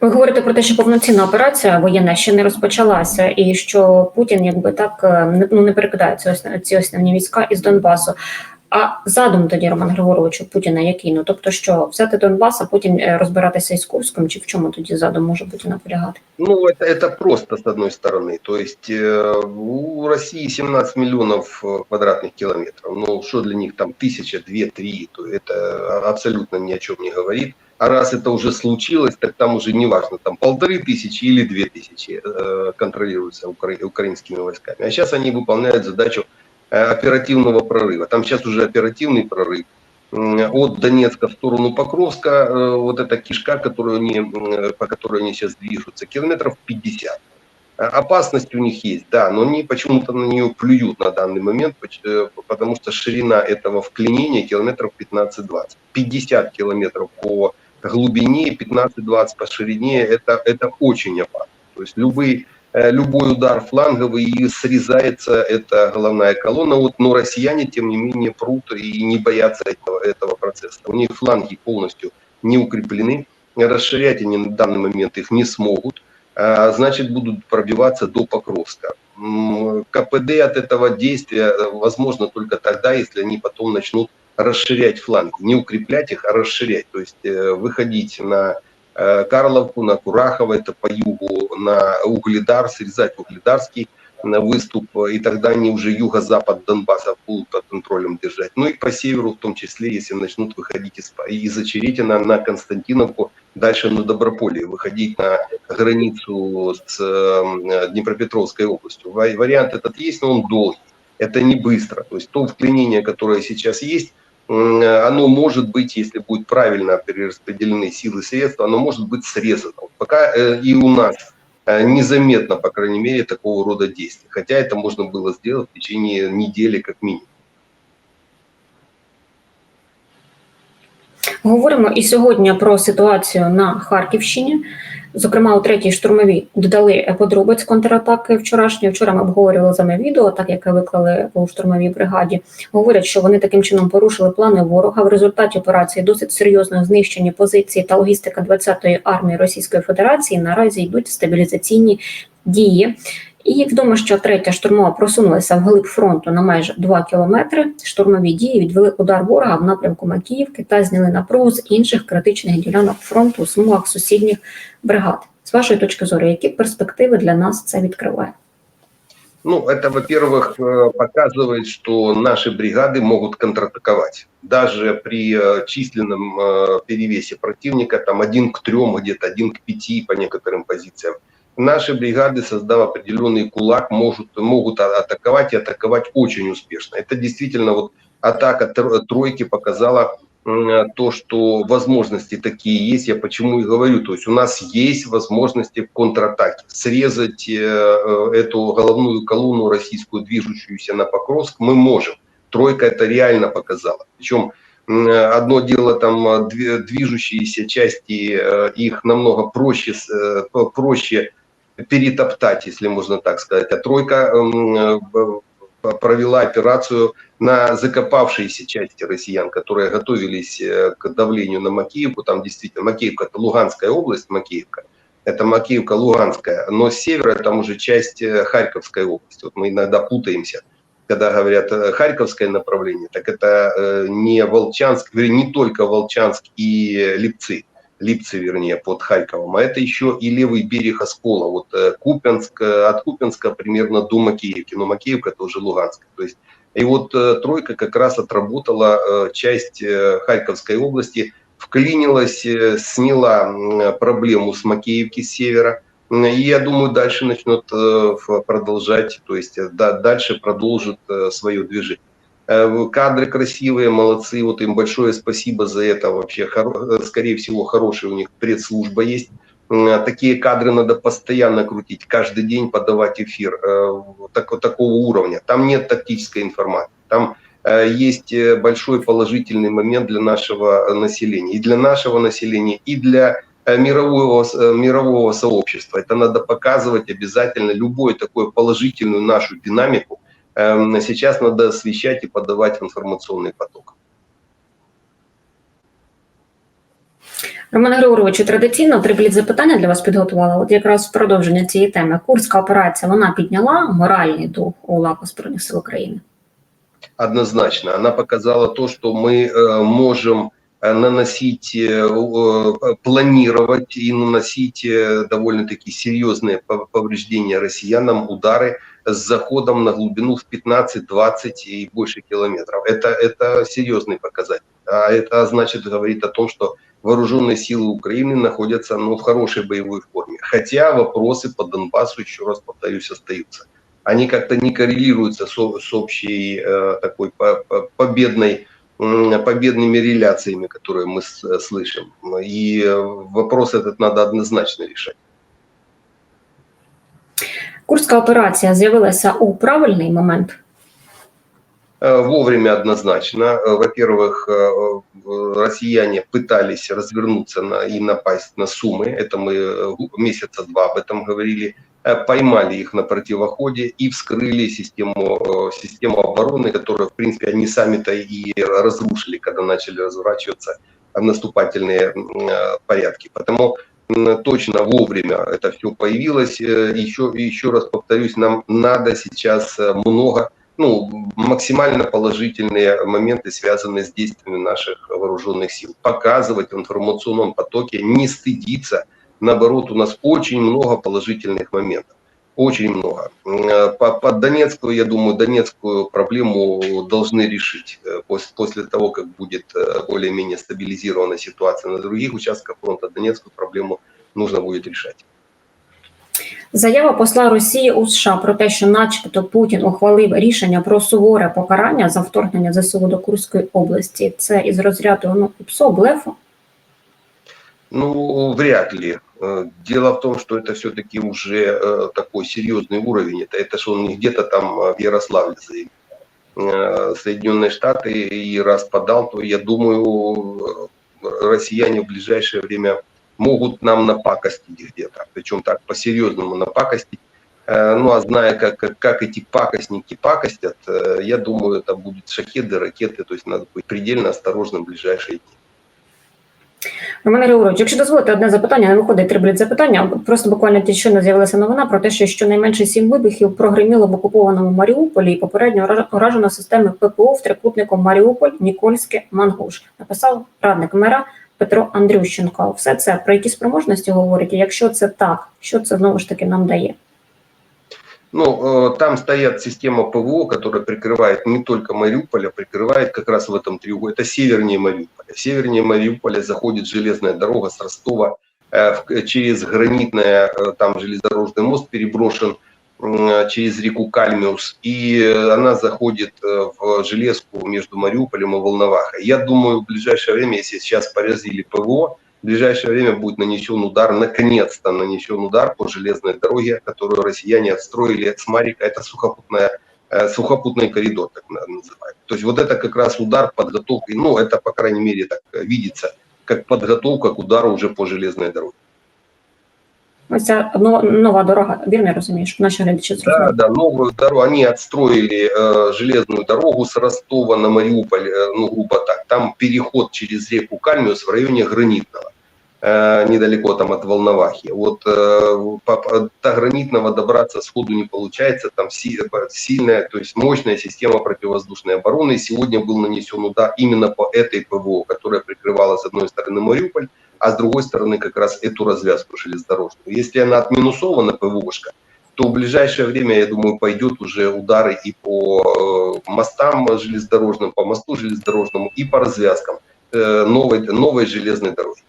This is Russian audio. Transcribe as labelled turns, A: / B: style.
A: Ви говорите про те, що повноцінна операція воєнна ще не розпочалася, і що Путін якби так е, не- ну, не перекидає ці, основ- ці основні війська із Донбасу. А задум тоді Роман Григорович у Путіна який? Ну тобто, що взяти Донбас, а потім е, розбиратися із Курськом, чи в чому тоді задум може Путіна полягати?
B: Ну, это, это просто с одной стороны. То есть э, у России 17 миллионов э, квадратных километров. Ну, что для них там тысяча, две, три, то это абсолютно ни о чем не говорит. А раз это уже случилось, так там уже не важно, там полторы тысячи или две тысячи э, контролируются укра- украинскими войсками. А сейчас они выполняют задачу э, оперативного прорыва. Там сейчас уже оперативный прорыв. От Донецка в сторону Покровска, э, вот эта кишка, которую они, по которой они сейчас движутся, километров 50. А, Опасность у них есть, да, но они почему-то на нее плюют на данный момент, потому что ширина этого вклинения километров 15-20. 50 километров по глубине, 15-20 по ширине, это, это очень опасно. То есть любые, э, любой удар фланговый и срезается эта головная колонна. Вот, но россияне, тем не менее, прут и не боятся этого, этого процесса. У них фланги полностью не укреплены. Расширять они на данный момент их не смогут. А, Значит, будут пробиваться до Покровска. КПД от этого действия э, возможно только тогда, если они потом начнут расширять фланги. Не укреплять их, а расширять. То есть э, выходить на э, Карловку, на Курахово, это по югу, на Угледар, срезать Угледарский на выступ, э, и тогда они уже юго-запад Донбасса будут под контролем держать. Ну и по северу в том числе, если начнут выходить из, из Очеретина на Константиновку, дальше на Доброполье, выходить на границу с э, Днепропетровской областью. Ва- Вариант этот есть, но он долгий. Это не быстро. То есть то вклинение, которое сейчас есть, оно может быть, если будут правильно перераспределены силы и средства, оно может быть срезано. Пока э, и у нас э, незаметно, по крайней мере, такого рода действий. Хотя это можно было сделать в течение недели как минимум.
A: Говоримо і сьогодні про ситуацію на Харківщині. Зокрема, у третій штурмовій додали подробиць контратаки вчорашньої. Вчора ми обговорювали з вами відео, так яке виклали у штурмовій бригаді. Говорять, що вони таким чином порушили плани ворога. В результаті операції досить серйозно знищені позиції та логістика 20-ї армії Російської Федерації. Наразі йдуть стабілізаційні дії. І відомо, що третя штурмова просунулася вглиб фронту на майже 2 кілометри. Штурмові дії відвели удар ворога в напрямку Макіївки та зняли напругу з інших критичних ділянок фронту у смугах сусідніх бригад. З вашої точки зору, які перспективи для нас це відкриває?
B: Ну, это, во-первых, э, показывает, что наши бригады могут контратаковать. Даже при э, численном э, перевесе противника, там один к трем, где-то один к пяти по некоторым позициям, Наши бригады, создав определенный кулак, может, могут а- атаковать и атаковать очень успешно. Это действительно вот атака тр- тройки показала м, то, что возможности такие есть. Я почему и говорю, то есть у нас есть возможности в контратаке. Срезать э, э, эту головную колонну российскую, движущуюся на Покровск, мы можем. Тройка это реально показала. Причем одно дело там две- движущиеся части, э, их намного проще, проще перетоптать, если можно так сказать. А тройка м, э, провела операцию на закопавшиеся части россиян, которые готовились э, к давлению на Макеевку. Там действительно Макеевка это Луганская область, Макеевка. Это Макеевка Луганская, но с севера там уже часть э, Харьковской области. Вот мы иногда путаемся, когда говорят Харьковское направление, так это не Волчанск, не только Волчанск и Липцы, Липцы, вернее, под Харьковом, а это еще и левый берег Оскола. Вот э, Купянск, э, от Купянска примерно до Макеевки, но Макеевка это уже Луганск. То есть и вот э, тройка как раз отработала часть Харьковской области, вклинилась, сняла проблему с Макеевки с севера. И я думаю, дальше начнет продолжать, то есть да, дальше продолжит свое движение. Э, Кадры красивые, молодцы, вот им большое спасибо за это. Вообще, э, скорее всего, хорошая у них предслужба есть. М, Такие кадры надо постоянно крутить, каждый день подавать эфир э, так- такого уровня. Там нет тактической информации. Там есть большой положительный момент для нашего населения. И для нашего населения, и для мирового, мирового сообщества. Это надо показывать обязательно, любую такую положительную нашу динамику. эм, Сейчас надо освещать и подавать в информационный поток.
A: Роман Григоровичу, традиційно три бліт запитання для вас підготувала. От якраз в продовження цієї теми. Курська операція вона підняла моральний дух у лаку Збройних сил України.
B: Однозначно. Она показала то, что мы э, можем э, наносить, э, э, планировать и наносить э, довольно-таки серьезные пов- повреждения россиянам, удары с заходом на глубину в 15, 20 и больше километров. Это, это серьезный показатель. А это значит, говорит о том, что вооруженные силы Украины находятся ну, в хорошей боевой форме. Хотя вопросы по Донбассу, еще раз повторюсь, остаются. Они как-то не коррелируются с, с общей э, такой по- по- победной победными реляциями, которые мы с- слышим. И э, вопрос этот надо однозначно решать.
A: Курська операція з'явилася у правильний момент.
B: Вовремя однозначно. Во-первых, россияне пытались развернуться на, и напасть на Сумы. Это мы э, месяца два об этом говорили. Э, Поймали их на противоходе и вскрыли систему, э, систему обороны, которую, в принципе, они сами-то и разрушили, когда начали разворачиваться наступательные порядки. Потому точно вовремя это все появилось. Э, Еще, еще раз повторюсь, нам надо сейчас э, много ну, максимально положительные моменты, связанные с действиями наших вооруженных сил. Показывать в информационном потоке, не стыдиться. Наоборот, у нас очень много положительных моментов. Очень много. Э, По, по Донецку, я думаю, донецкую проблему должны решить э, пос- после того, как будет э, более-менее стабилизирована ситуация на других участках фронта. Донецкую проблему нужно будет решать.
A: Заява посла Росії у США про те, що, начебто, Путін ухвалив рішення про суворе покарання за вторгнення ЗСУ до Курської області. Це із розряду ну ПСО, блефу.
B: Ну, вряд ли. Э, Дело в том, что это все-таки уже э, такой серьезный уровень. Это, это же он не где-то там э, в Ярославле заявил. Э, Соединенные Штаты и раз подал, то я думаю, россияне в ближайшее время могут нам напакостить где-то. Причем так по-серьезному напакостить. Ну, а зная, как, как, эти пакостники пакостят, я думаю, это будут шахеды, ракеты. То есть надо быть предельно осторожным в ближайшие дни.
A: Роман Григорович, якщо дозволите одне запитання, не виходить три бліт запитання. Просто буквально ті щойно з'явилася новина про те, що щонайменше сім вибухів прогреміло в окупованому Маріуполі і попередньо ура- уражено системи ППО в трикутнику Маріуполь, Нікольське, Мангуш. Написав радник мера Петро Андрющенко. Все це про які спроможності говорить? Якщо це так, що це знову ж таки нам дає?
B: Ну, э, там стоят система ПВО, которая прикрывает не только Мариуполь, а прикрывает как раз в этом треугольнике. Это севернее Мариуполя. Севернее Мариуполя заходит железная дорога с Ростова э, в- через гранитное, э, там железнодорожный мост переброшен через реку Кальмиус, и э, она заходит э, в железку между Мариуполем и Волновахой. Я думаю, в ближайшее время, если сейчас поразили ПВО, в ближайшее время будет нанесен удар, наконец-то нанесен удар по железной дороге, которую россияне отстроили с Марика. Это сухопутная, э, сухопутный коридор, так на- называют. То есть вот это как раз удар подготовки, ну это по крайней мере так э, видится, как подготовка к удару уже по железной дороге.
A: Ось ця нова, нова дорога. Вірно я розумію, щоб наші глядачі
B: Да,
A: зрозуміли.
B: да, новую дорогу. Они отстроили э, железную дорогу с Ростова на Мариуполь, э, ну, грубо так. Там переход через реку Кальмиус в районе Гранитного, э, недалеко там от Волновахи. Вот э, до Гранитного добраться сходу не получается. Там си- сильная, то есть мощная система противовоздушной обороны. Сегодня был нанесен удар именно по этой ПВО, которая прикрывала с одной стороны Мариуполь, а с другой стороны как раз эту развязку железнодорожную. Если она отминусована, ПВОшка, то в ближайшее время, я думаю, пойдет уже удары и по э, мостам железнодорожным, по мосту железнодорожному, и по развязкам э, новой, новой железной дороги.